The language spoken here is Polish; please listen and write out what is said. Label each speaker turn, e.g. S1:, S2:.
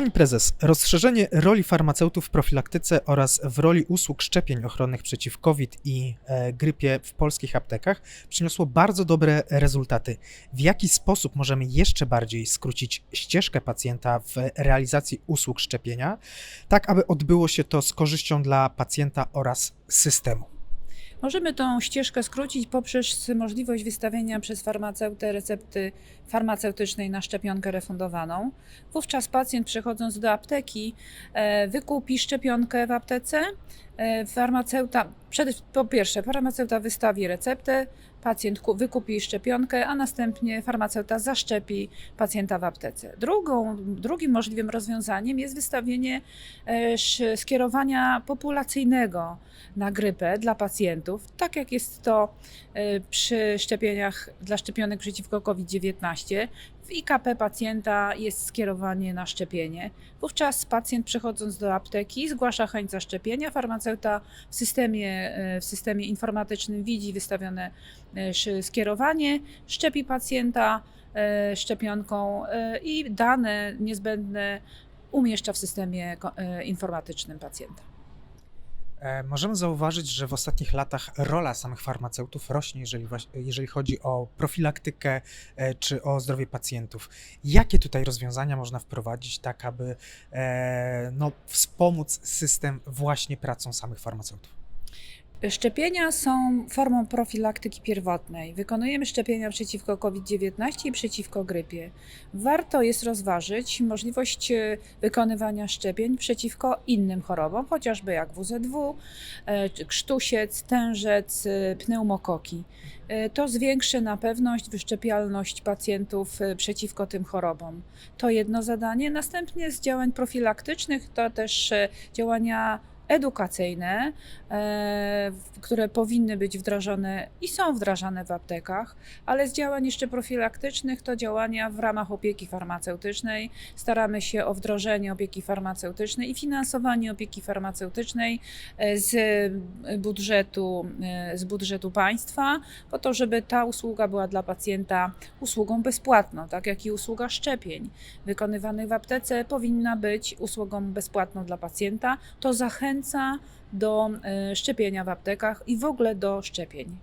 S1: Pani prezes, rozszerzenie roli farmaceutów w profilaktyce oraz w roli usług szczepień ochronnych przeciw COVID i e, grypie w polskich aptekach przyniosło bardzo dobre rezultaty. W jaki sposób możemy jeszcze bardziej skrócić ścieżkę pacjenta w realizacji usług szczepienia, tak aby odbyło się to z korzyścią dla pacjenta oraz systemu?
S2: Możemy tą ścieżkę skrócić poprzez możliwość wystawienia przez farmaceutę recepty farmaceutycznej na szczepionkę refundowaną. Wówczas pacjent przechodząc do apteki e, wykupi szczepionkę w aptece. E, Farmaceuta, przed, po pierwsze, farmaceuta wystawi receptę, pacjent ku- wykupi szczepionkę, a następnie farmaceuta zaszczepi pacjenta w aptece. Drugą, drugim możliwym rozwiązaniem jest wystawienie e, skierowania populacyjnego na grypę dla pacjentów, tak jak jest to e, przy szczepieniach dla szczepionek przeciwko COVID-19. W IKP pacjenta jest skierowanie na szczepienie. Wówczas pacjent przechodząc do apteki zgłasza chęć zaszczepienia. Farmaceuta w systemie, e, w systemie informatycznym widzi wystawione e, skierowanie, szczepi pacjenta e, szczepionką i dane niezbędne umieszcza w systemie informatycznym pacjenta.
S1: E, Możemy zauważyć, że w ostatnich latach rola samych farmaceutów rośnie, jeżeli, jeżeli chodzi o profilaktykę e, czy o zdrowie pacjentów. Jakie tutaj rozwiązania można wprowadzić, tak aby e, no, wspomóc system właśnie pracą samych farmaceutów?
S2: Szczepienia są formą profilaktyki pierwotnej. Wykonujemy szczepienia przeciwko COVID-19 i przeciwko grypie. Warto jest rozważyć możliwość e, wykonywania szczepień przeciwko innym chorobom, chociażby jak WZW, e, krztusiec, tężec, e, pneumokoki. To zwiększy na pewność wyszczepialność pacjentów przeciwko tym chorobom. To jedno zadanie. Następnie z działań profilaktycznych to też działania edukacyjne, e, które powinny być wdrażane i są wdrażane w aptekach, ale z działań jeszcze profilaktycznych to działania w ramach opieki farmaceutycznej. Staramy się o wdrożenie opieki farmaceutycznej i finansowanie opieki farmaceutycznej e, z budżetu, e, z budżetu państwa, po to, żeby ta usługa była dla pacjenta usługą bezpłatną, tak jak i usługa szczepień wykonywanych w aptece powinna być usługą bezpłatną dla pacjenta. To zachęca zachęca do e, szczepienia w aptekach i w ogóle do szczepień.